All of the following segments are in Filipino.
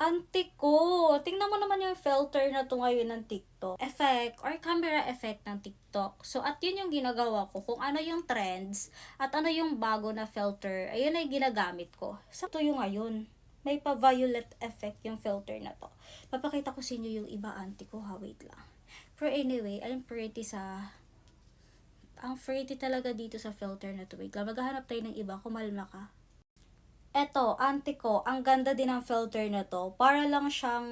Ante ko, tingnan mo naman yung filter na to ngayon ng TikTok. Effect or camera effect ng TikTok. So, at yun yung ginagawa ko. Kung ano yung trends at ano yung bago na filter, ayun ay ginagamit ko. So, ito yung ngayon. May pa-violet effect yung filter na to. Papakita ko sa inyo yung iba ante ko ha. Wait lang. Pero anyway, I'm pretty sa... Ang pretty talaga dito sa filter na to. Wait lang, maghahanap tayo ng iba. Kumalma ka. Eto, ante ko, ang ganda din ng filter na to. Para lang siyang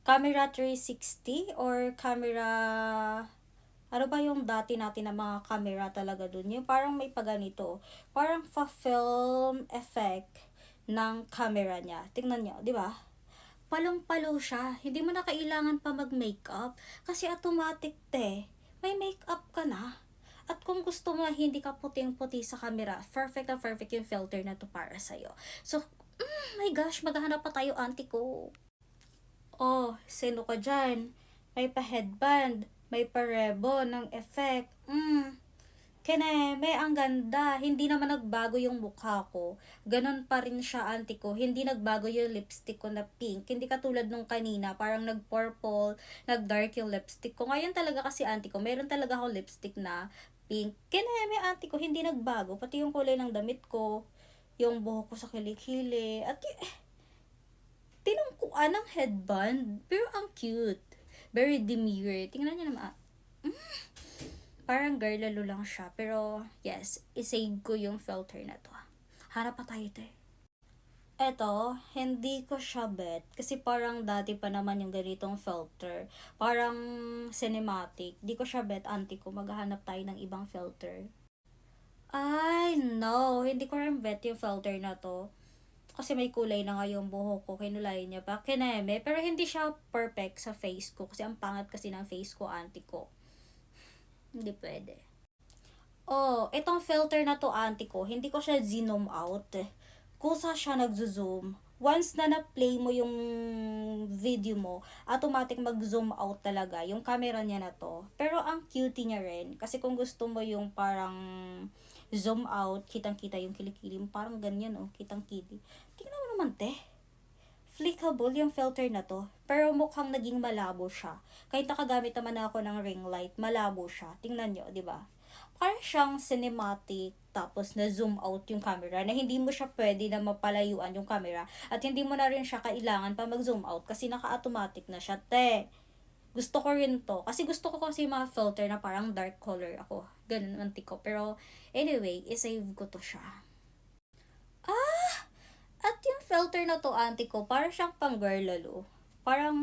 camera 360 or camera... Ano ba yung dati natin na mga camera talaga dun? Yung parang may paganito. Parang fa-film effect ng camera niya. Tingnan nyo, di ba? Palong-palo siya. Hindi mo na kailangan pa mag-makeup. Kasi automatic te. May makeup ka na. At kung gusto mo hindi ka puting-puti sa camera, perfect na perfect yung filter na to para sa'yo. So, mm, my gosh, maghahanap pa tayo, auntie ko. Oh, sino ka dyan? May pa-headband, may pa-rebon ng effect. Mm, Keneme, ang ganda. Hindi naman nagbago yung mukha ko. Ganon pa rin siya, auntie ko. Hindi nagbago yung lipstick ko na pink. Hindi katulad nung kanina, parang nag-purple, nag-dark yung lipstick ko. Ngayon talaga kasi, auntie ko, meron talaga ako lipstick na pink. Keneme, auntie ko, hindi nagbago. Pati yung kulay ng damit ko, yung buhok ko sa kilikili, at y- tinungkuan ng headband. Pero ang cute. Very demure. Tingnan niyo naman. ah. Mm. Parang girl lalo lang siya. Pero, yes, isave ko yung filter na to. Hanap pa tayo, te. Eto, hindi ko siya bet. Kasi parang dati pa naman yung ganitong filter. Parang cinematic. Di ko siya bet, auntie ko. Maghahanap tayo ng ibang filter. Ay, no. Hindi ko rin bet yung filter na to. Kasi may kulay na nga yung buhok ko. Kinulay niya pa. Kineme. Pero hindi siya perfect sa face ko. Kasi ang pangat kasi ng face ko, auntie ko. Hindi pwede. Oh, itong filter na to, auntie ko, hindi ko siya zoom out. Kusa siya nagzo-zoom. Once na na-play mo yung video mo, automatic mag-zoom out talaga yung camera niya na to. Pero ang cutie niya rin. Kasi kung gusto mo yung parang zoom out, kitang-kita yung kilikili mo. Parang ganyan, oh, kitang-kiti. Tingnan mo naman, te flickable yung filter na to. Pero mukhang naging malabo siya. Kahit nakagamit naman ako ng ring light, malabo siya. Tingnan nyo, di ba? Parang siyang cinematic, tapos na zoom out yung camera, na hindi mo siya pwede na mapalayuan yung camera, at hindi mo na rin siya kailangan pa mag-zoom out kasi naka-automatic na siya. Te, gusto ko rin to. Kasi gusto ko kasi mga filter na parang dark color ako. Ganun ang tiko. Pero, anyway, isave ko to siya. Ah! At yung filter na to, auntie ko, parang siyang pang girl lalo. Parang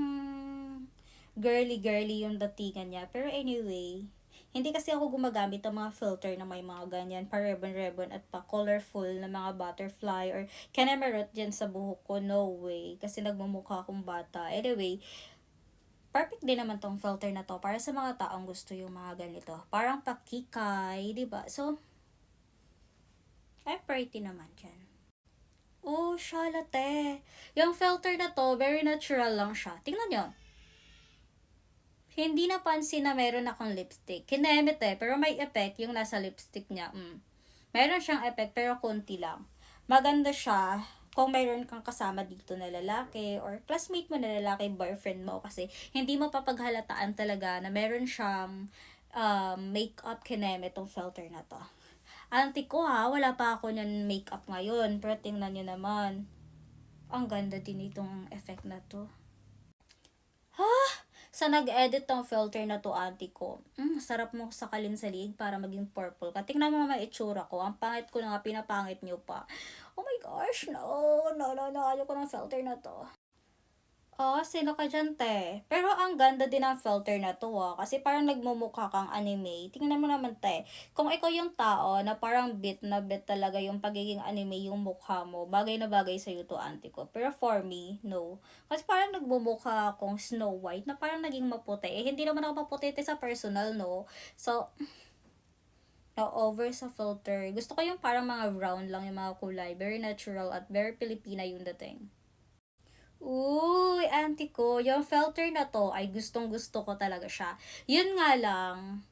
girly-girly yung datingan niya. Pero anyway, hindi kasi ako gumagamit ng mga filter na may mga ganyan, pa ribbon-ribbon at pa colorful na mga butterfly or kenemerot dyan sa buhok ko. No way. Kasi nagmumukha akong bata. Anyway, perfect din naman tong filter na to para sa mga taong gusto yung mga ganito. Parang pakikay, di ba? So, ay pretty naman dyan. Oh, shalate. Yung filter na to, very natural lang siya. Tingnan nyo. Hindi napansin na meron akong lipstick. Kinemit eh, pero may effect yung nasa lipstick niya. Mm. Meron siyang effect, pero konti lang. Maganda siya kung mayroon kang kasama dito na lalaki or classmate mo na lalaki, boyfriend mo kasi hindi mo papaghalataan talaga na meron siyang um, makeup kineme tong filter na to. Auntie ko ha, wala pa ako ng makeup ngayon. Pero tingnan nyo naman. Ang ganda din itong effect na to. Ha? Sa nag-edit tong filter na to, auntie ko. Mm, sarap mo sakalin sa liig para maging purple ka. Tingnan mo naman itsura ko. Ang pangit ko na nga, pinapangit nyo pa. Oh my gosh, no. No, no, no. Ayaw ko ng filter na to. Oh, sino ka dyan, te? Pero ang ganda din ng filter na to, ah. Kasi parang nagmumukha kang anime. Tingnan mo naman, te. Kung ikaw yung tao na parang bit na bit talaga yung pagiging anime yung mukha mo, bagay na bagay sa'yo to, auntie ko. Pero for me, no. Kasi parang nagmumukha akong Snow White na parang naging maputi. Eh, hindi naman ako maputi te, sa personal, no? So, no over sa filter. Gusto ko yung parang mga round lang yung mga kulay. Very natural at very Filipina yung dating. Uy, auntie ko, yung filter na to ay gustong gusto ko talaga siya. Yun nga lang,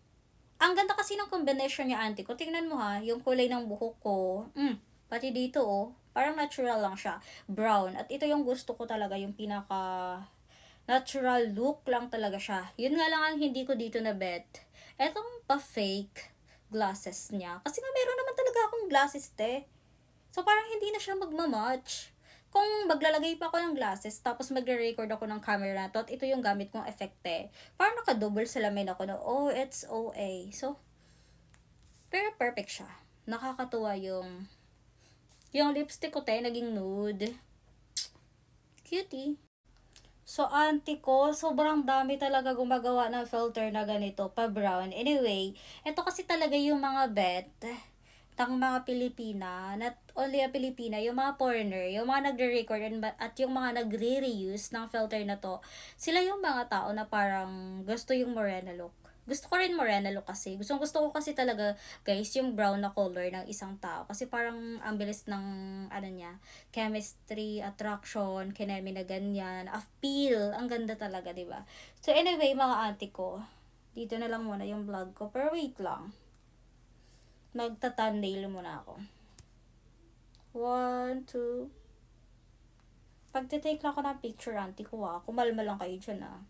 ang ganda kasi ng combination niya, auntie ko. Tingnan mo ha, yung kulay ng buhok ko. Mm, pati dito oh, Parang natural lang siya. Brown. At ito yung gusto ko talaga, yung pinaka natural look lang talaga siya. Yun nga lang ang hindi ko dito na bet. Etong pa-fake glasses niya. Kasi nga meron naman talaga akong glasses, te. So parang hindi na siya magmamatch. Kung maglalagay pa ako ng glasses, tapos magre-record ako ng camera na to, at ito yung gamit kong efekte. Parang naka-double salamin ako na, oh, it's OA. So, pero perfect siya. Nakakatuwa yung, yung lipstick ko, te, naging nude. Cutie. So, auntie ko, sobrang dami talaga gumagawa ng filter na ganito, pa brown. Anyway, ito kasi talaga yung mga bet ng mga Pilipina, not only a Pilipina, yung mga foreigner, yung mga nagre-record and at yung mga nagre-reuse ng filter na to, sila yung mga tao na parang gusto yung morena look. Gusto ko rin morena look kasi. Gusto, gusto ko kasi talaga, guys, yung brown na color ng isang tao. Kasi parang ang bilis ng, ano niya, chemistry, attraction, kinemi na ganyan, appeal, ang ganda talaga, di ba So anyway, mga auntie ko, dito na lang muna yung vlog ko. Pero wait lang magta-thumbnail muna ako. One, two. Pagtitake lang ako ng picture, auntie ko ah. Kumalma lang kayo dyan ah.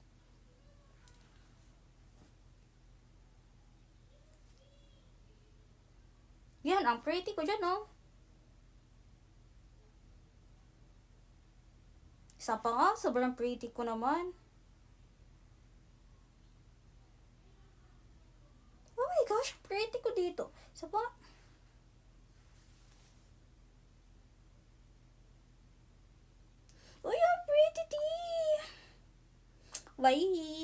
Yan, ang pretty ko dyan oh. Isa pa nga, sobrang pretty ko naman. Oh my gosh, pretty ko dito. Isa pa. Uy, ang pretty! Bye!